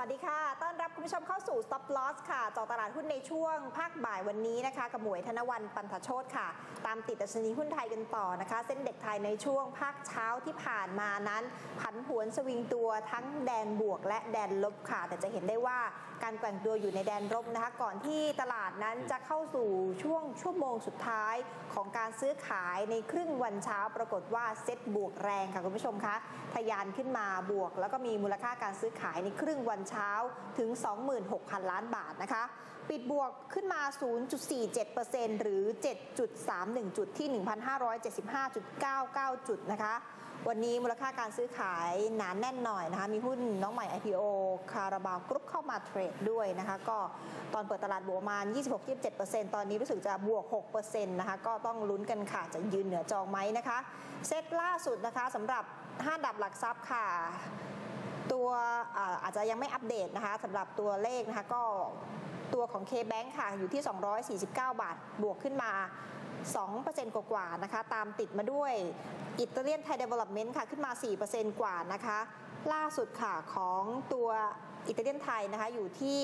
วัสดีค่ะ ต้อนรับคุณผู้ชมเข้าสู่ Stop Loss ค่ะจอตลาดหุ้นในช่วงภาคบ่ายวันนี้นะคะ กับหมวยธนวันปันทโชตค่ะ ตามติดดัชนีหุ้นไทยกันต่อนะคะ เส้นเด็กไทยในช่วงภาคเช้าที่ผ่านมานั้น ผันผวนสวิงตัวทั้งแดนบวกและแดนลบค่ะ แต่จะเห็นได้ว่า การแกว่งตัวอยู่ในแดนลบนะคะ ก่อนที่ตลาดนั้นจะเข้าสู่ช่วงชั่วโมงสุดท้ายของการซื้อขายในครึ่งวันเช้าปรากฏว่าเซ็ตบวกแรงค่ะคุณผู้ชมคะทะยานขึ้นมาบวก แล้วก็มีมูลค่าการซื้อขายในครึ่งวันเช้าถึง 26,000 ล้านบาทนะคะ ปิดบวกขึ้นมา 0.47%หรือ 7.31 จุดที่ 1,575.99 จุดนะคะ วันนี้มูลค่าการซื้อขายหนานแน่นหน่อยนะคะ มีหุ้นน้องใหม่ IPO คาราบาวกรุ๊ปเข้ามาเทรดด้วยนะคะ ก็ตอนเปิดตลาดบวกประมาณ 26-27%ตอนนี้รู้สึกจะบวก 6%นะคะ ก็ต้องลุ้นกันค่ะ จะยืนเหนือจองไหมนะคะ เซตล่าสุดนะคะสำหรับ 5 ดับหลักทรัพย์ค่ะตัวอาอาจจะยังไม่อัปเดตนะคะสำหรับตัวเลขนะคะก็ตัวของ K-Bank ค่ะ อยู่ที่ 249 บาท บวกขึ้นมา 2%กว่าๆนะคะ ตามติดมาด้วยอิตาเลียนไทยเดเวล็อปเมนต์ค่ะ ขึ้นมา 4%กว่านะคะ ล่าสุดค่ะของตัวอิตาเลียนไทยนะคะ อยู่ที่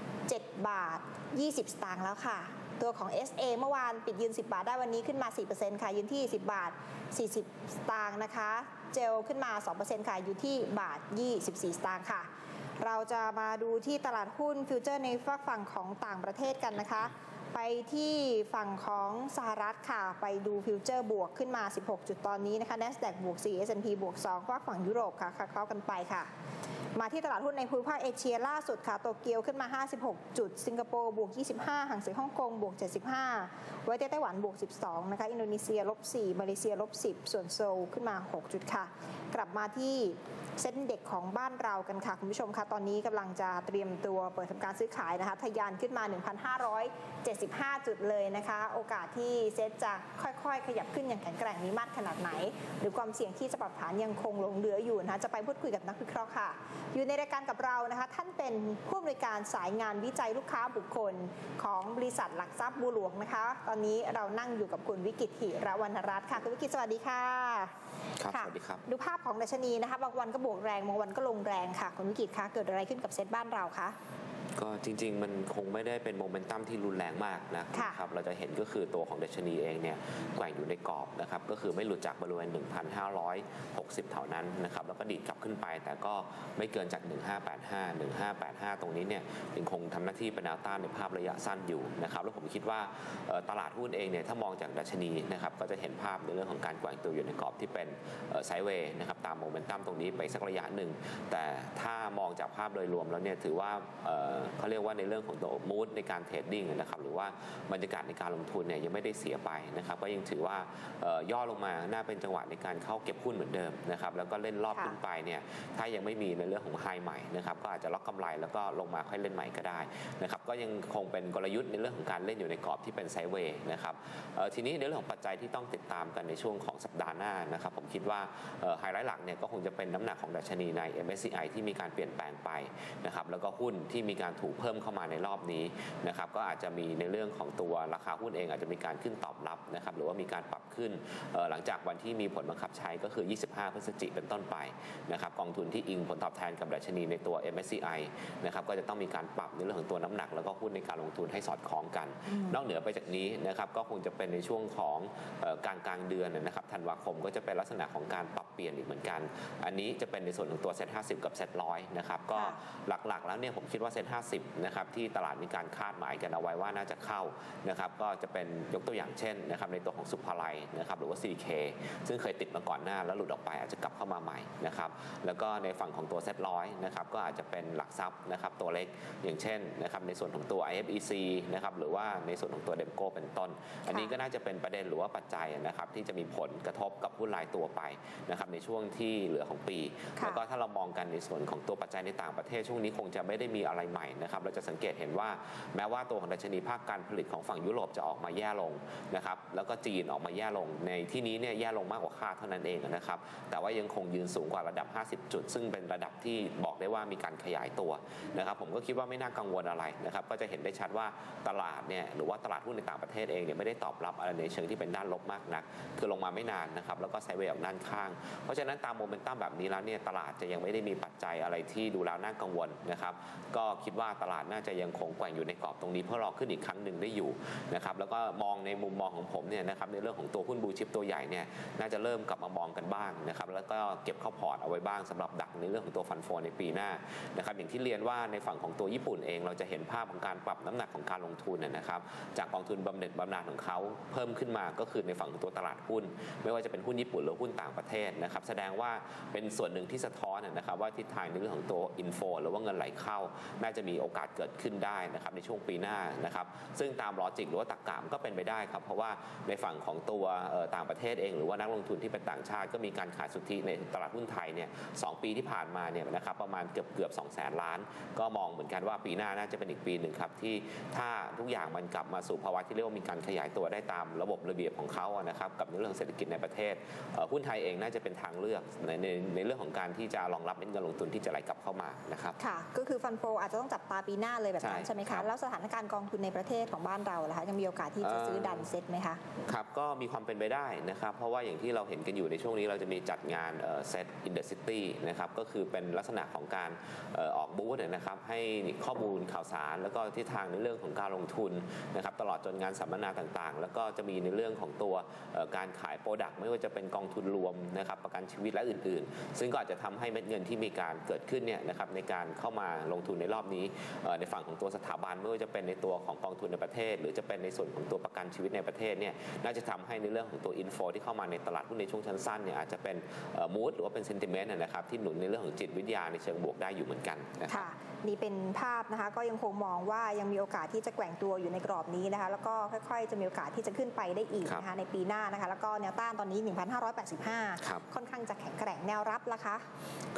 7 บาท 20 สตางค์แล้วค่ะ ตัวของ SA เมื่อวานปิดยืน 10 บาทได้วันนี้ขึ้นมา 4%ค่ะ ยืนที่ 10 บาท 40 สตางค์นะคะ เจลขึ้นมา 2%ค่ะ อยู่ที่บาท 24 สตางค์ค่ะ เราจะมาดูที่ตลาดหุ้นฟิวเจอร์ในฝากฝั่งของต่างประเทศกันนะคะ ไปที่ฝั่งของสหรัฐค่ะ ไปดูฟิวเจอร์บวกขึ้นมา 16 จุดตอนนี้นะคะ NASDAQ บวก 4 S&P บวก 2ฝากฝั่งยุโรปค่ะคเข้ากันไปค่ะ มาที่ตลาดหุ้นในภูมิภาคเอเชียล่าสุดค่ะโตเกียวขึ้นมา 56 จุด สิงคโปร์บวก 25หางเสียงฮ่องกงบวก 75 ไว้เต้ไต้หวันบวก 12 นะคะ อินโดนีเซียลบ 4 มาเลเซียลบ 10 ส่วนโซลขึ้นมา 6 จุดค่ะ กลับมาที่เส้นเด็กของบ้านเรากันค่ะ คุณผู้ชมคะตอนนี้กำลังจะเตรียมตัวเปิดทำการซื้อขายนะคะ ทะยานขึ้นมา 1,575 จุดเลยนะคะ โอกาสที่เซ็ตจะค่อยๆ ขยับขึ้นอย่างแข็งแกร่งนี้มากขนาดไหน หรือความเสี่ยงที่จะปรับฐานยังคงหลงเหลืออยู่นะคะจะไปพูดคุยกับนักวิเคราะห์ค่ะอยู่ในรายการกับเรานะคะ ท่านเป็นผู้อำนวยการสายงานวิจัยลูกค้าบุคคลของบริษัทหลักทรัพย์บัวหลวงนะคะ ตอนนี้เรานั่งอยู่กับคุณวิกิตหิระวรรณรัตน์ค่ะ คุณวิกิตสวัสดีค่ะครับค่ะสวัสดีครับ ดูภาพของดัชนีนะคะ บางวันก็บวกแรง บางวันก็ลงแรงค่ะ คุณวิกิตคะ เกิดอะไรขึ้นกับเซ็ตบ้านเราคะ ก็จริง ๆ มันคงไม่ได้เป็นโมเมนตัมที่รุนแรงมากนะค่ะครับ เราจะเห็นก็คือตัวของดัชนีเองเนี่ยแกว่งอยู่ในกรอบนะครับ ก็คือไม่หลุดจากบริเวณ 1,560 เท่านั้นนะครับ แล้วก็ดีดกลับขึ้นไป แต่ก็ไม่เกินจาก 1585 1585 ตรงนี้เนี่ยยังคงทำหน้าที่เป็นแนวต้านในภาพระยะสั้นอยู่นะครับ แล้วผมคิดว่าเอ่อตลาดหุ้นเองเนี่ยถ้ามองจากดัชนีนะครับก็จะเห็นภาพในเรื่องของการแกว่งตัวอยู่ในกรอบที่เป็นไซด์เวย์นะครับตามโมเมนตัมตรงนี้ไปสักระยะหนึ่ง แต่ถ้ามองจากภาพโดยรวมแล้วเนี่ยถือว่าเอ่อเขาเรียกว่าในเรื่องของตัวมูดในการเทรดดิ้งนะครับหรือว่าบรรยากาศในการลงทุนเนี่ยยังไม่ได้เสียไปนะครับก็ยังถือว่าเอ่อย่อลงมาน่าเป็นจังหวะในการเข้าเก็บหุ้นเหมือนเดิมนะครับแล้วก็เล่นรอบค่ะขึ้นไปเนี่ยถ้ายังไม่มีในเรื่องของไฮใหม่นะครับก็อาจจะล็อกกำไรแล้วก็ลงมาค่อยเล่นใหม่ก็ได้นะครับก็ยังคงเป็นกลยุทธ์ในเรื่องของการเล่นอยู่ในกรอบที่เป็นไซด์เวย์นะครับเอ่อทีนี้ในเรื่องของปัจจัยที่ต้องติดตามกันในช่วงของสัปดาห์หน้านะครับผมคิดว่าไฮไลท์หลักเนี่ยก็คงจะเป็นน้ำหนักของดัชนีใน MSCI ที่มีการเปลี่ยนแปลงไปนะครับแล้วก็หุ้นที่มีการถูกเพิ่มเข้ามาในรอบนี้นะครับก็อาจจะมีในเรื่องของตัวราคาหุ้นเองอาจจะมีการขึ้นตอบรับนะครับหรือว่ามีการปรับขึ้นเอ่อหลังจากวันที่มีผลบังคับใช้ก็คือ 25 พฤศจิกายนเป็นต้นไปนะครับกองทุนที่อิงผลตอบแทนกับดัชนีในตัว MSCI นะครับก็จะต้องมีการปรับในเรื่องของตัวน้ำหนัก แล้วก็หุ้นในการลงทุนให้สอดคล้องกัน นอกเหนือไปจากนี้นะครับก็คงจะเป็นในช่วงของเอ่อกลางกลางๆเดือนนะครับธันวาคมก็จะเป็นลักษณะของการปรับเปลี่ยนอีกเหมือนกัน อันนี้จะเป็นในส่วนของตัวเซ็ต50กับเซ็ตร้อยนะครับก็ค่ะหลักๆแล้วเนี่ยผมคิดว่าเซ็ต50นะครับที่ตลาดมีการคาดหมายกันเอาไว้ว่าน่าจะเข้านะครับก็จะเป็นยกตัวอย่างเช่นนะครับในตัวของสุภาลัยนะครับหรือว่า CK ซึ่งเคยติดมาก่อนหน้าแล้วหลุดออกไปอาจจะกลับเข้ามาใหม่นะครับแล้วก็ในฝั่งของตัวเซ็ตร้อยนะครับก็อาจจะเป็นหลักทรัพย์นะครับตัวเล็กอย่างเช่นนะครับในส่วนของตัว IFEC นะครับหรือว่าในส่วนของตัวเดมโกเป็นต้น อันนี้ก็น่าจะเป็นประเด็นหรือว่าปัจจัยนะครับที่จะมีผลกระทบกับหุ้นรายตัวไปนะครับในช่วงที่เหลือของปี แล้วก็ถ้าเรามองกันในส่วนของตัวปัจจัยในต่างประเทศช่วงนี้คงจะไม่ได้มีอะไรใหม่นะครับเราจะสังเกตเห็นว่าแม้ว่าตัวของดัชนีภาคการผลิตของฝั่งยุโรปจะออกมาแย่ลงนะครับแล้วก็จีนออกมาแย่ลงในที่นี้เนี่ยแย่ลงมากกว่าคาดเท่านั้นเองนะครับแต่ว่ายังคงยืนสูงกว่าระดับ 50 จุด ซึ่งเป็นระดับที่บอกได้ว่ามีการขยายตัวนะครับผมก็คิดว่าไม่น่ากังวลอะไรนะครับก็จะเห็นได้ชัดว่าตลาดเนี่ยหรือว่าตลาดหุ้นในต่างประเทศเองเนี่ยไม่ได้ตอบรับอะไรในเชิงที่เป็นด้านลบมากนัก คือลงมาไม่นานนะครับแล้วก็ไซเวย์ออกด้านข้าง เพราะฉะนั้นตามโมเมนตัมแบบนี้แล้วเนี่ยตลาดจะยังไม่ได้มีปัจจัยอะไรที่ดูแล้วน่ากังวลนะครับก็คิดว่า่าตลาดน่าจะยังคงแกว่งอยู่ในกรอบตรงนี้ เพื่อรอขึ้นอีกครั้งหนึ่งได้อยู่นะครับแล้วก็มองในมุมมองของผมเนี่ยนะครับในเรื่องของตัวหุ้นบูชิปตัวใหญ่เนี่ยน่าจะเริ่มกลับมามองกันบ้างนะครับแล้วก็เก็บเข้าพอร์ตเอาไว้บ้างสำหรับดักในเรื่องของตัวฟันโฟในปีหน้านะครับอย่างที่เรียนว่าในฝั่งของตัวญี่ปุ่นเอง เราจะเห็นภาพของการปรับน้ำหนักของการลงทุนนะนะครับจากกองทุนบำเหน็จบำนาญของเขาเพิ่มขึ้นมาก็คือในฝั่งของตัวตลาดหุ้น ไม่ว่าจะเป็นหุ้นญี่ปุ่นหรือหุ้นต่างประเทศนะครับแสดงว่าเป็นส่วนหนึ่งที่สะท้อนนะครับว่าทิศทางในเรื่องของตัวอินโฟหรือว่าเงินไหลเข้า น่าจะมีีโอกาสเกิดขึ้นได้นะครับในช่วงปีหน้านะครับซึ่งตามลอจิกหรือว่าตรรกะมก็เป็นไปได้ครับ เพราะว่าในฝั่งของตัวต่างประเทศเอง หรือว่านักลงทุนที่เป็นต่างชาติก็มีการขายสุทธิในตลาดหุ้นไทยเนี่ยสองปีที่ผ่านมาเนี่ยนะครับประมาณเกือบเกือบ2 0 0 0 0 0ล้าน ก็มองเหมือนกันว่าปีหน้าน่าจะเป็นอีกปีหนึ่งครับที่ถ้าทุกอย่างมันกลับมาสู่ภาวะที่เรียกว่ามีการขยายตัวได้ตามระบบระเบียบของเขานะครับกับในเรื่องเศรษฐกิจในประเทศหุ้นไทยเองน่าจะเป็นทางเลือกในในในเรื่องของการที่จะรองรับเม็ดเงินลงทุนที่จะไหลกลับเข้ามานะครับค่ะก็คือฟันโฟอาจจะต้องจับตาปีหน้าเลยแบบนั้นใช่ใช่ไหมครัคะบแล้วสถานการณ์กองทุนในประเทศของบ้านเราล่ะคะยังมีโอกาสที่จะซื้อดันเซ็ตไหมคะ ครับ ก็มีความเป็นไปได้นะครับ เพราะว่าอย่างที่เราเห็นกันอยู่ในช่วงนี้เราจะมีจัดงานเซตอินเดอะซิตี้นะครับ ก็คือเป็นลักษณะของการเอ่อออกบูธนะครับ ให้ข้อมูลข่าวสาร แล้วก็ทิศทางในเรื่องของการลงทุนนะครับตลอดจนงานสัมมนาต่างๆ แล้วก็จะมีในเรื่องของตัวเอ่อการขายโปรดักต์ไม่ว่าจะเป็นกองทุนรวมนะครับประกันชีวิตและอื่น ๆ ซึ่งก็อาจจะทำให้เม็ดเงินที่มีการเกิดขึ้นเนี่ยนะครับในการเข้ามาลงทุนในรอบนี้เอ่อในฝั่งของตัวสถาบันไม่ว่าจะเป็นในตัวของกองทุนในประเทศ หรือจะเป็นในส่วนของตัวประกันชีวิตในประเทศเนี่ยน่าจะทำให้ในเรื่องของตัวอินโฟที่เข้ามาในตลาดหุ้นในช่วงชั้นสั้นเนี่ยอาจจะเป็นมูดหรือว่าเป็นเซนติเมนต์นะครับที่หนุนในเรื่องของจิตวิทยาในเชิงบวกได้อยู่เหมือนกันนะครับค่ะนี่เป็นภาพนะคะก็ยังคงมองว่ายังมีโอกาสที่จะแกว่งตัวอยู่ในกรอบนี้นะคะแล้วก็ค่อยๆ จะมีโอกาสที่จะขึ้นไปได้อีกนะคะในปีหน้านะคะแล้วก็แนวต้านตอนนี้ 1,585ครับค่อนข้างจะแข็งแกร่งแนวรับล่ะคะ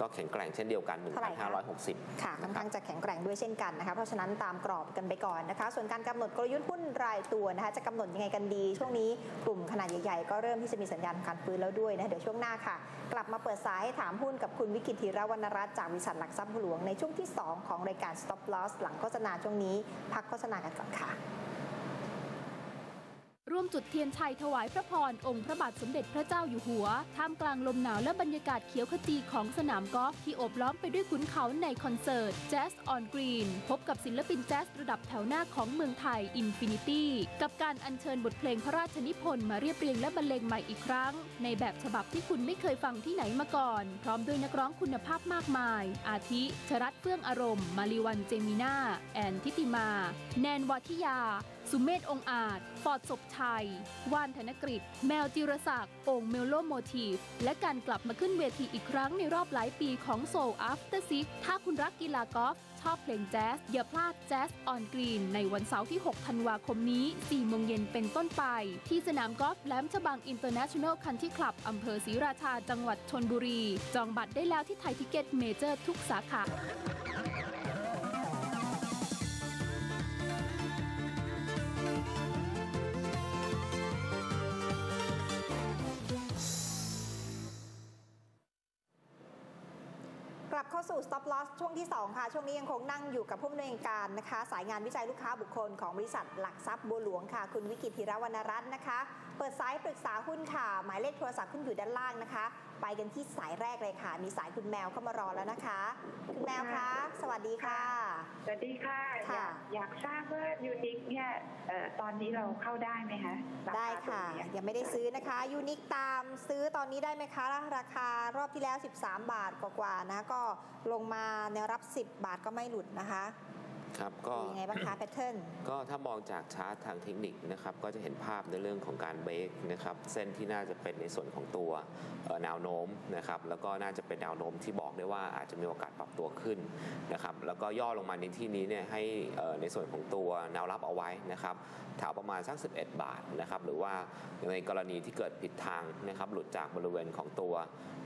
ก็แข็งแกร่งเช่นเดียวกันเท่าไหร่คะ1,560 ค่ะค่อนข้างจะแข็งแกร่งด้วยเช่นกันนะคะเพราะฉะนั้นตามกรอบกันไปก่อนนะคะ ส่วนการกำหนดกลยุทธ์หุ้นรายตัวนะคะจะกำหนดยังไงกันดี ช่วงนี้กลุ่มขนาดใหญ่ๆ ก็เริ่มที่จะมีสัญญาณการฟื้นแล้วด้วยนะเดี๋ยวช่วงหน้าค่ะ กลับมาเปิดสายให้ถามหุ้นกับคุณวิกิตธีรวรรณรัตน์จากบริษัทหลักทรัพย์หลวงในช่วงที่ 2 ของรายการ Stop Loss หลังโฆษณาช่วงนี้ พักโฆษณากันก่อนค่ะ ร่วมจุดเทียนชัยถวายพระพร องค์พระบาทสมเด็จพระเจ้าอยู่หัว ท่ามกลางลมหนาวและบรรยากาศเขียวขจีของสนามกอล์ฟที่โอบล้อมไปด้วยขุนเขาในคอนเสิร์ต Jazz on Green พบกับศิลปินแจ๊สระดับแถวหน้าของเมืองไทย Infinity กับการอัญเชิญบทเพลงพระราชนิพนธ์มาเรียบเรียงและบรรเลงใหม่อีกครั้ง ในแบบฉบับที่คุณไม่เคยฟังที่ไหนมาก่อน พร้อมด้วยนักร้องคุณภาพมากมาย อาทิ ชรัตเฟื่องอารมณ์ มาริวันเจมินาแอนทิติมา แนนวัทิยา สุเมธองอาจ ฟอร์ดศพชัย ว่านธนกฤษ แมวจิรศักดิ์องค์เมลโลโมทีฟ และการกลับมาขึ้นเวทีอีกครั้งในรอบหลายปีของโซล After Six ถ้าคุณรักกีฬากอล์ฟชอบเพลงแจ๊ส อย่าพลาดแจ๊สออนกรีน ในวันเสาร์ที่ 6 ธันวาคมนี้ 4 โมงเย็นเป็นต้นไป ที่สนามกอล์ฟแหลมฉบังอินเตอร์เนชั่นแนลคันที่คลับอำเภอศรีราชาจังหวัดชนบุรี จองบัตรได้แล้วที่ไทยทิเก็ตเมเจอร์ทุกสาขา ช่วงที่ 2 ค่ะ ช่วงนี้ยังคงนั่งอยู่กับผู้อำนวยการนะคะ สายงานวิจัยลูกค้าบุคคลของบริษัทหลักทรัพย์บัวหลวงค่ะ คุณวิกิตธีรวรรณรัตน์นะคะ เปิดสายปรึกษาหุ้นค่ะ หมายเลขโทรศัพท์ขึ้นอยู่ด้านล่างนะคะ ไปกันที่สายแรกเลยค่ะ มีสายคุณแมวเข้ามารอแล้วนะคะ คุณแมวคะ สวัสดีค่ะ สวัสดีค่ะค่ะอยากอยากทราบว่ายูนิคเนี่ยเอ่อตอนนี้เราเข้าได้ไหมคะราาได้ค่ะตรงเนี้ยยังไม่ได้ซื้อนะคะยูนิคตามซื้อตอนนี้ได้ไหมคะ ราคารอบที่แล้ว 13 บาทกว่าๆนะก็ลงมาแนวรับ 10 บาทก็ไม่หลุดนะคะ ครับก็ดูยังไงบ้างคะแพทเทิร์นก็ถ้ามองจากชาร์ตทางเทคนิคนะครับก็จะเห็นภาพในเรื่องของการเบรกนะครับเส้นที่น่าจะเป็นในส่วนของตัวเอ่อแนวโน้มนะครับแล้วก็น่าจะเป็นแนวโน้มที่บอกได้ว่าอาจจะมีโอกาสปรับตัวขึ้นนะครับแล้วก็ย่อลงมาในที่นี้เนี่ยให้เอ่อในส่วนของตัวแนวรับเอาไว้นะครับแถวประมาณสัก 11 บาทนะครับหรือว่าในกรณีที่เกิดผิดทางนะครับหลุดจากบริเวณของตัว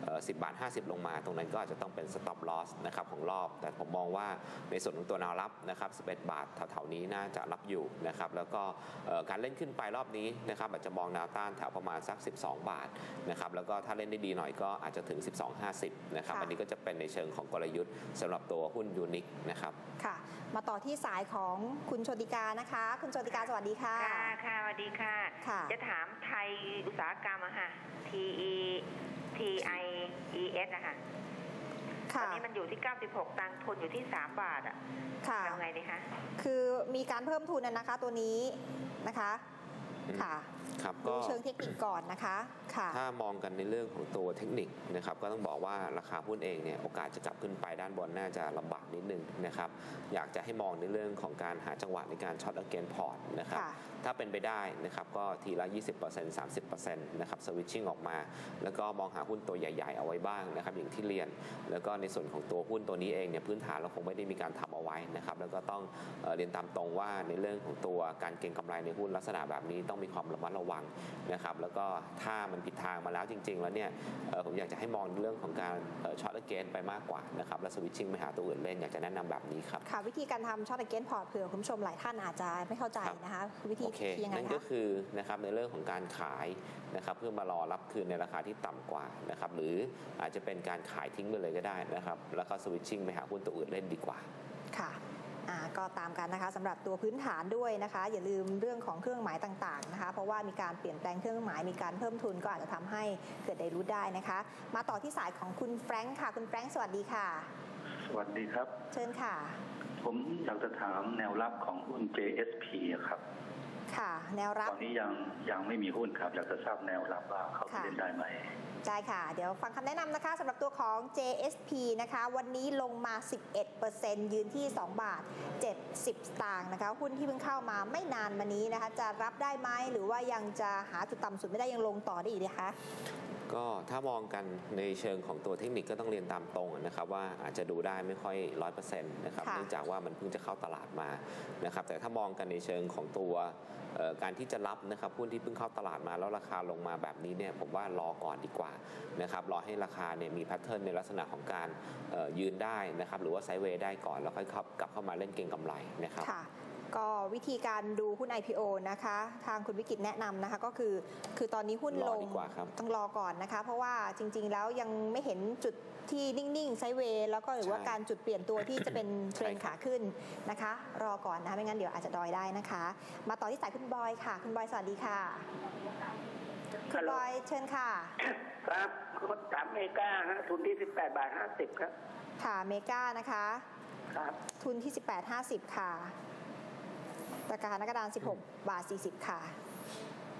เอ่อ10 บาท 50 ลงมา ตรงนั้นก็อาจจะต้องเป็น stop loss นะครับของรอบ แต่ผมมองว่าในส่วนของตัวแนวรับนะครับ11 บาทแถวๆนี้น่าจะรับอยู่นะครับแล้วก็เอ่อการเล่นขึ้นไปรอบนี้นะครับอาจจะมองแนวต้านแถวประมาณสัก 12 บาทนะครับแล้วก็ถ้าเล่นได้ดีหน่อยก็อาจจะถึง 12.50นะครับค่ะอันนี้ก็จะเป็นในเชิงของกลยุทธ์สำหรับตัวหุ้นยูนิคนะครับค่ะ มาต่อที่สายของคุณโชติกานะคะ คุณโชติกาสวัสดีค่ะค่ะค่ะสวัสดีค่ะค่ะ จะถามไทยอุตสาหกรรมอะค่ะ T E T I E S อะค่ะ ตอค่ะนนี้มันอยู่ที่ 96 ตังค์ทุนอยู่ที่ 3 บาทอะค่ะทำไงดีคะคือมีการเพิ่มทุนน่ะนะคะตัวนี้นะคะอืมค่ะครับดูก็เชิงเทคนิคก่อนนะคะค่ะถ้ามองกันในเรื่องของตัวเทคนิคนะครับก็ต้องบอกว่าราคาหุ้นเองเนี่ยโอกาสจะกลับขึ้นไปด้านบนน่าจะลำบากนิดนึงนะครับอยากจะให้มองในเรื่องของการหาจังหวะในการช็อตเกนพอร์ตนะครับค่ะ ถ้าเป็นไปได้นะครับก็ทีละ 20% 30%นะครับสวิตชิ่งออกมา แล้วก็มองหาหุ้นตัวใหญ่ ๆ เอาไว้บ้างนะครับอย่างที่เรียน แล้วก็ในส่วนของตัวหุ้นตัวนี้เองเนี่ยพื้นฐานเราคงไม่ได้มีการทำเอาไว้นะครับแล้วก็ต้องเอเรียนตามตรงว่าในเรื่องของตัวการเก็งกำไรในหุ้นลักษณะแบบนี้ต้องมีความระมัดระวังนะครับแล้วก็ถ้ามันผิดทางมาแล้วจริง ๆ แล้วเนี่ยผมอยากจะให้มองเรื่องของการช็อตเกนไปมากกว่านะครับแล้วสวิตชิ่งไปหาตัวอื่นเล่นอยากจะแนะนำแบบนี้ครับค่ะวิธีการทำช็อตเกนพอร์ตเผื่อคุณผู้ชมหลายท่านอาจจะไม่เข้าใจนะคะวิธีเคยังไงนั่นก็คะคือนะครับในเรื่องของการขายนะครับเพื่อมารอรับคืนในราคาที่ต่ำกว่านะครับหรืออาจจะเป็นการขายทิ้งไปเลยก็ได้นะครับแล้วก็สวิตชิ่งไปหาหุ้นตัวอื่นเล่นดีกว่าค่ะอ่าก็ตามกันนะคะสำหรับตัวพื้นฐานด้วยนะคะ อย่าลืมเรื่องของเครื่องหมายต่างๆนะคะ เพราะว่ามีการเปลี่ยนแปลงเครื่องหมายมีการเพิ่มทุนก็อาจจะทำให้เกิดได้รู้ได้นะคะ มาต่อที่สายของคุณแฟรงค์ค่ะคุณแฟรงค์สวัสดีค่ะ สวัสดีครับ เชิญค่ะ ผมอยากจะถามแนวรับของหุ้น JSP อะครับ ค่ะ แนวรับตอนนี้ยังยังไม่มีหุ้นครับอยากจะทราบแนวรับว่าเขาจะค่ะเล่นได้ไหมได้ค่ะ เดี๋ยวฟังคำแนะนำนะคะสำหรับตัวของ JSP นะคะ วันนี้ลงมา 11%ยืนที่ 2 บาท 70 สตางค์นะคะ หุ้นที่เพิ่งเข้ามาไม่นานมานี้นะคะ จะรับได้ไหมหรือว่ายังจะหาจุดต่ำสุดไม่ได้ยังลงต่อได้อีกนะคะ ก็ถ้ามองกันในเชิงของตัวเทคนิคก็ต้องเรียนตามตรงนะครับว่าอาจจะดูได้ไม่ค่อยร้อยเปอร์เซ็นต์นะครับค่ะเนื่องจากว่ามันเพิ่งจะเข้าตลาดมานะครับแต่ถ้ามองกันในเชิงของตัวเอ่อการที่จะรับนะครับหุ้นที่เพิ่งเข้าตลาดมาแล้วราคาลงมาแบบนี้เนี่ยผมว่ารอก่อนดีกว่านะครับรอให้ราคาเนี่ยมีแพทเทิร์นในลักษณะของการเอ่อยืนได้นะครับหรือว่าไซด์เวย์ได้ก่อนแล้วค่อยเข้ากลับเข้ามาเล่นเก็งกำไรนะครับค่ะ ก็วิธีการดูหุ้น IPO นะคะ ทางคุณวิกิตแนะนำนะคะก็คือ คือตอนนี้หุ้นรลองดีกว่าครับต้องรอก่อนนะคะ เพราะว่าจริง ๆ แล้วยังไม่เห็นจุดที่นิ่งๆไซด์เวย์แล้วก็หรือว่าใช่การจุดเปลี่ยนตัวที่จะเป็นเทรนด์ใช่ครัขาบขึ้นนะคะ รอก่อนนะคะไม่งั้นเดี๋ยวอาจจะดอยได้นะคะ มาต่อที่สายคุณบอยค่ะ คุณบอยสวัสดีค่ะคุณบอยเชิญค่ะ ครับรถสามเมกาฮะทุนที่18บาท50ครับ ค่ะเมกานะคะ ครับ ทุนที่ 18.50 ค่ะ ราคาหนักกระดาน 16 บาท 40 ค่ะ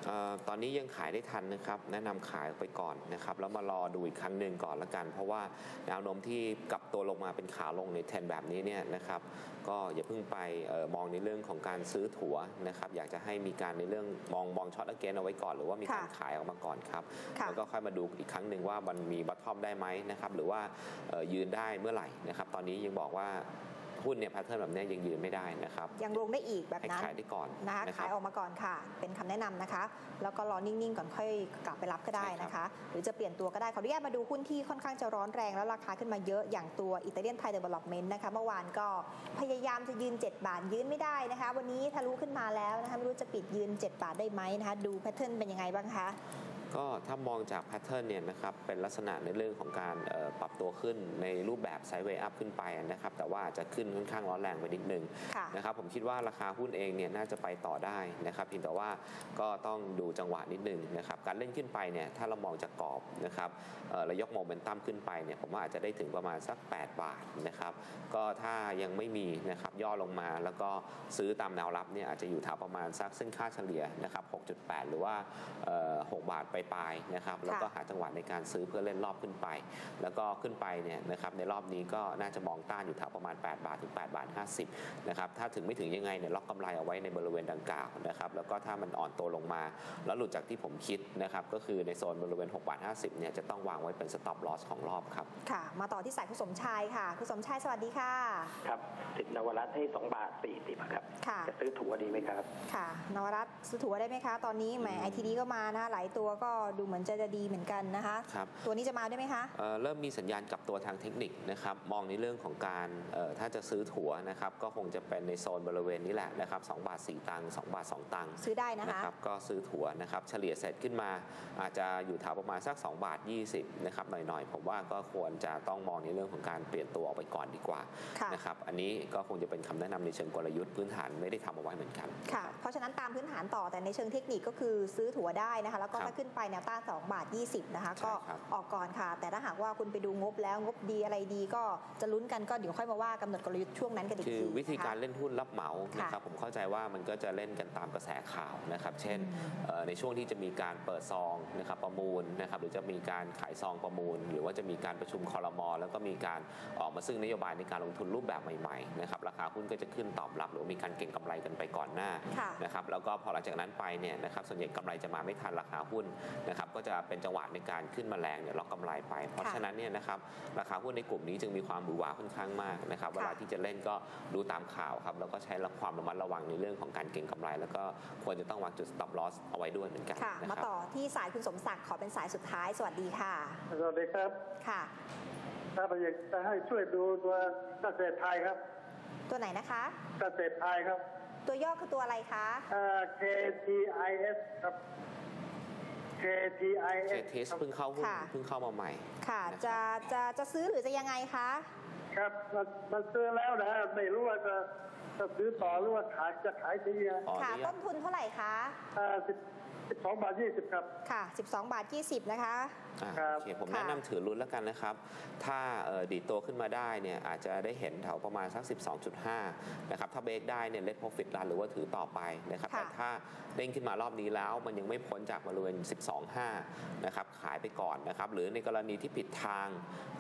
เอ่อตอนนี้ยังขายได้ทันนะครับ แนะนำขายออกไปก่อนนะครับ แล้วมารอดูอีกครั้งหนึ่งก่อนละกัน เพราะว่าแนวโน้มที่กลับตัวลงมาเป็นขาลงในเทรนแบบนี้เนี่ยนะครับ ก็อย่าเพิ่งไปเออมองในเรื่องของการซื้อถัวนะครับ อยากจะให้มีการในเรื่องมองมองช็อตเกนเอาไว้ก่อน หรือว่ามีการค่ะขายออกมาก่อนครับ ค่ะ แล้วก็ค่อยมาดูอีกครั้งหนึ่งว่ามันมีบัตทอมได้ไหมนะครับ หรือว่าเอ่อยืนได้เมื่อไหร่นะครับ ตอนนี้ยังบอกว่า หุ้นเนี่ยแพทเทิร์นแบบเนี้ยยังยืนไม่ได้นะครับยังลงได้อีกแบบให้นั้นขายได้ก่อนนะคะนะคขารัยบออกมาก่อนค่ะ เป็นคำแนะนำนะคะ แล้วก็รอนิ่งๆก่อนค่อยกลับไปรับก็ได้นะคะ หรือจะเปลี่ยนตัวก็ได้ขออนุญาตมาดูหุ้นที่ค่อนข้างจะร้อนแรงแล้วราคาขึ้นมาเยอะอย่างตัวอิตาเลียนไทยเดเวล็อปเมนต์นะคะเมื่อวานก็พยายามจะยืน 7 บาทยืนไม่ได้นะคะ วันนี้ทะลุขึ้นมาแล้วนะคะไม่รู้จะปิดยืน 7 บาทได้ไหมนะคะ ดูแพทเทิร์นเป็นยังไงบ้างคะ ก็ถ้ามองจากแพทเทิร์นเนี่ยนะครับเป็นลักษณะในเรื่องของการเอ่อปรับตัวขึ้นในรูปแบบไซด์เวย์อัพขึ้นไปนะครับแต่ว่าอาจจะขึ้นค่อนข้างร้อนแรงไปนิดนึงค่ะนะครับผมคิดว่าราคาหุ้นเองเนี่ยน่าจะไปต่อได้นะครับเพียงแต่ว่าก็ต้องดูจังหวะนิดนึงนะครับการเล่นขึ้นไปเนี่ยถ้าเรามองจากกรอบนะครับเอ่อระยกโมเมนตัมขึ้นไปเนี่ยผมว่าอาจจะได้ถึงประมาณสัก 8 บาทนะครับก็ถ้ายังไม่มีนะครับย่อลงมาแล้วก็ซื้อตามแนวรับเนี่ยอาจจะอยู่แถวประมาณสักเส้นค่าเฉลี่ยนะครับ6.8 หรือว่าเอ่อ6บาทไปปลายๆนะครับแล้วก็หาจังหวะในการซื้อเพื่อเล่นรอบขึ้นไป แล้วก็ขึ้นไปเนี่ยนะครับในรอบนี้ก็น่าจะมองต้านอยู่แถวประมาณ 8 บาทถึง8บาท50นะครับถ้าถึงไม่ถึงยังไงเนี่ยล็อกกำไรเอาไว้ในบริเวณดังกล่าวนะครับแล้วก็ถ้ามันอ่อนตัวลงมา แล้วหลุดจากที่ผมคิดนะครับก็คือในโซนบริเวณ6บาท50เนี่ยจะต้องวางไว้เป็น stop loss ของรอบครับค่ะ มาต่อที่สายคุณสมชายค่ะคุณสมชายสวัสดีค่ะครับติดนวรัตน์ให้ 2 บาท40ครับค่ะจะซื้อถั่วดีไหมครับค่ะ นวรัตน์ซื้อถั่วได้ไหมคะ ตอนนี้แหมไอทีดีก็มานะคะหลายตัวก็ดูเหมือนจะจะดีเหมือนกันนะคะ ครับตัวนี้จะมาได้ไหมคะเอ่อเริ่มมีสัญญาณกลับตัวทางเทคนิคนะครับ มองในเรื่องของการเอ่อถ้าจะซื้อถั่วนะครับ ก็คงจะเป็นในโซนบริเวณนี้แหละนะครับ2บาท 4 ตังค์2บาท 2 ตังค์ซื้อได้นะคะนะครับก็ซื้อถั่วนะครับ เฉลี่ยเสร็จขึ้นมาอาจจะอยู่แถวประมาณสัก2บาท20นะครับหน่อยๆ ผมว่าก็ควรจะต้องมองในเรื่องของการเปลี่ยนตัวออกไปก่อนดีกว่าค่ะ นะครับอันนี้ก็คงจะเป็นคำแนะนำในเชิงกลยุทธ์พื้นฐานไม่ได้ทำเอาไว้เหมือนกัน ค่ะ เพราะฉะนั้นตามพื้นฐานต่อแต่ในเชิงเทคนิคก็คือซื้อถั่วได้นะคะ แล้วก็ครับ ถ้าขึ้นไปแนวต้าน2บาท 20 นะคะใช่ก็ครับออกก่อนค่ะ แต่ถ้าหากว่าคุณไปดูงบแล้วงบดีอะไรดีก็จะลุ้นกันก็เดี๋ยวค่อยมาว่ากำหนดกลยุทธ์ช่วงนั้นกันอีกคือทีวิธีการนะคะเล่นหุ้นรับเหมาค่ะนะครับผมเข้าใจว่ามันก็จะเล่นกันตามกระแสข่าวนะครับ เช่นเอ่อในช่วงที่จะมีการเปิดซองนะครับประมูลนะครับหรือจะมีการขายซองประมูล หรือว่าจะมีการประชุมคอรมอแล้วก็มีการออกมาซึ่งนโยบายในการลงทุนรูปแบบใหม่ๆนะครับราคาหุ้นก็จะขึ้นตอบรับหรือว่ามีการเก็งกำไรกันไปก่อนหน้าค่ะนะครับแล้วก็พอหลังจากนั้นไปเนี่ยนะครับส่วนใหญ่กำไรจะมาไม่ทันราคาหุ้นนะครับก็จะเป็นจังหวะในการขึ้นมาแรงเนี่ยล็อกกำไรไป เพราะฉะนั้นเนี่ยนะครับราคาหุ้นในกลุ่มนี้จึงมีความหวือหวาค่อนข้างมากนะครับค่ะเวลาที่จะเล่นก็ดูตามข่าวครับแล้วก็ใช้ความระมัดระวังในเรื่องของการเก็งกำไร แล้วก็ควรจะต้องวางจุด stop loss เอาไว้ด้วยเหมือนกันค่ะนะมาครับต่อที่สายคุณสมศักดิ์ขอเป็นสายสุดท้าย สวัสดีค่ะ สวัสดีครับค่ะถ้าอยากจะให้ช่วยดูตัวเกษตรไทยครับ ตัวไหนนะคะเกษตรไทยครับ ตัวย่อคือตัวอะไรคะเอ่อ KTIS ครับ KTIS เคเทสเพิ่งเข้าหุ้นค่ะ เพิ่งเข้ามาใหม่ ค่ะ นะครับ จะจะจะซื้อหรือจะยังไงคะ ครับมันมันซื้อแล้วนะไม่รู้ว่าจะจะซื้อต่อหรือว่าขายจะขายทีอะขออค่ะ นุญาต้ตนทุนเท่าไหร่คะ สิบสิบสองบาทยี่สิบครับ ค่ะ 12 บาท 20 นะคะ อ่าครับ โอเคผมค่ะ แนะนำถือรุ่นแล้วกันนะครับ ถ้าเอ่อดีดตัวขึ้นมาได้เนี่ยอาจจะได้เห็นแถวประมาณสัก 12.5 นะครับ ถ้าเบรกได้เนี่ยเลทโปรฟิตรันหรือว่าถือต่อไปนะครับ ค่ะ แต่ถ้าเด้งขึ้นมารอบนี้แล้วมันยังไม่พ้นจากบริเวณ 12.5 นะครับ ขายไปก่อนนะครับ หรือในกรณีที่ผิดทาง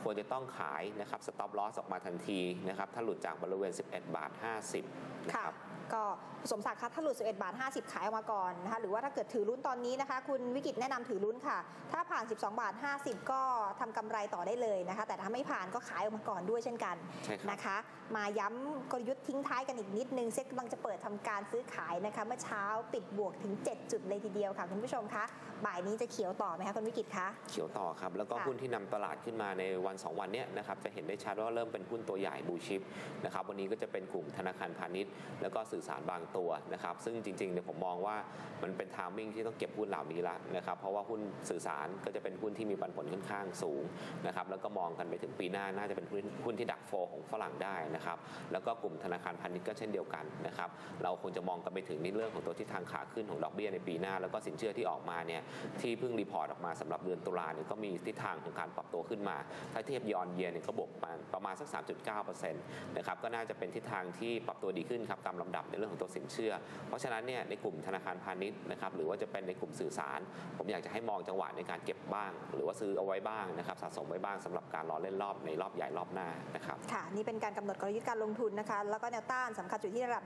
ควรจะต้องขายนะครับสต็อปลอสออกมาทันทีนะครับ ถ้าหลุดจากบริเวณ 11 บาท 50 นะค่ะ ครับ ก็สมศักดิ์คะถ้าหลุด 11 บาท 50 ขายออกมาก่อนนะคะ หรือว่าถ้าเกิดถือลุ้นตอนนี้นะคะ คุณวิกิตแนะนำถือลุ้นค่ะ ถ้าผ่าน 12 บาท50 ก็ทำกำไรต่อได้เลยนะคะ แต่ถ้าไม่ผ่านก็ขายออกมาก่อนด้วยเช่นกันใช่ครับนะคะ มาย้ำกลยุทธ์ทิ้งท้ายกันอีกนิดนึงเซ็ตกำลังจะเปิดทำการซื้อขายนะคะ เมื่อเช้าปิดบวกถึง 7 จุดเลยทีเดียวค่ะคุณผู้ชมคะบ่ายนี้จะเขียวต่อไหมคะคุณวิกิตคะ เขียวต่อครับ แล้วก็ค่ะหุ้นที่นำตลาดขึ้นมาในวัน 2 วันเนี้ยนะครับจะเห็นได้ชัดว่าเริ่มเป็นหุ้นตัวใหญ่บูชิปนะครับวันนี้ก็จะเป็นกลุ่มธนาคารพาณิชย์ แล้วก็สื่อสารบางตัวนะครับซึ่งจริงๆเนี่ยผมมองว่ามันเป็นทามมิ่งที่ต้องเก็บหุ้นเหล่านี้ละนะครับเพราะว่าหุ้นสื่อสารก็จะเป็นหุ้นที่มีปันผลค่อนข้างสูงนะครับแล้วก็มองกันไปถึงปีหน้าน่าจะเป็นหุ้นหุ้นที่ดักโฟของฝรั่งได้นะครับแล้วก็กลุ่มธนาคารพาณิชย์ก็เช่นเดียวกันนะครับเราคงจะมองกันไปถึงในเรื่องของตัวที่ทางขาขึ้นของดอกเบี้ยในปีหน้า แล้วก็สินเชื่อที่ออกมาเนี่ยที่เพิ่งรีพอร์ตออกมาสำหรับเดือนตุลาเนี่ยก็มีทิศทางของการปรับตัวขึ้นมา ถ้าเทียบยอนเยียเนี่ยก็บวกประมาณประมาณสัก 3.9%นะครับก็น่าจะเป็นทิศทางที่ปรับตัวดีขึ้นครับตามลำดับในเรื่องของตัวสินเชื่อ เพราะฉะนั้นเนี่ยในกลุ่มธนาคารพาณิชย์นะครับหรือว่าจะเป็นในกลุ่มสื่อสาร ผมอยากจะให้มองจังหวะในการเก็บบ้าง หรือว่าซื้อเอาไว้บ้างนะครับสะสมไว้บ้างสำหรับการรอเล่นรอบในรอบใหญ่รอบหน้านะครับค่ะนี่เป็นการกำหนดกลยุทธ์การลงทุนนะคะแล้วก็แนวต้านสำคัญอยู่ที่ระดับ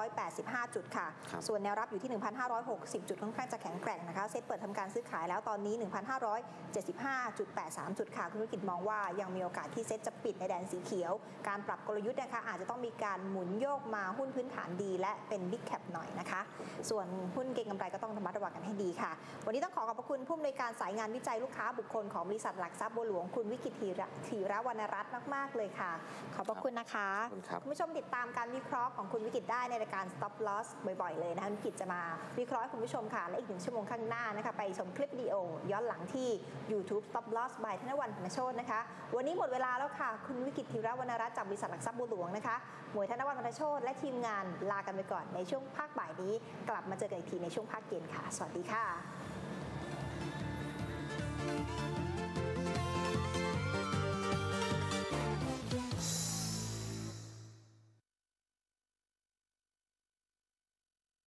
1,585 จุดค่ะคส่วนแนวรับอยู่ที่ 1,560 จุดค่อนข้างจะแข็งแกร่งนะคะเซ็ตเปิดทำการซื้อขายแล้วตอนนี้ 1,575.83 จุดค่ะคุณธุรกิจมองว่ายังมีโอกาสที่เซ็ตจะปิดในแดนสีเขียว การปรับกลยุทธ์นะคะอาจจะต้องมีการหมุนโยกมาหุ้นพื้นฐานดี และเป็นบิ๊กแคปหน่อยนะคะ ส่วนหุ้นเก็งกำไรก็ต้องระมัดระวังกันให้ดีค่ะ วันนี้ต้องขอขอบพระคุณผู้อำนวยการสายงานวิจัยลูกค้าบุคคลของบริษัทหลักทรัพย์บัวหลวงคุณวิกิตธีระธีระวรรณรัตน์มาก ๆ เลยค่ะ ขอบพระคุณนะคะขอบคุณครับคุณผู้ชมติดตามการวิเคราะห์ของคุณวิกิตได้ในรายการ stop loss บ่อย ๆ เลยนะคะวิกิตจะมาวิเคราะห์ให้คุณผู้ชมค่ะและอีกหนึ่งชั่วโมงข้างหน้านะคะไปชมคลิปวิดีโอ ย้อนหลังที่ YouTube stop loss by ธนวันพนโชตนะคะ วันนี้หมดเวลาแล้วค่ะ คุณวิกิตธีระวรรณรัตน์จากบริษัทหลักทรัพย์บัวหลวงนะคะ หมวยธนวันพนโชตและทีมงานลากันไปก่อนในช่วงภาคบ่ายนี้ กลับมาเจอกันอีกทีในช่วงภาคเย็นค่ะ สวัสดีค่ะ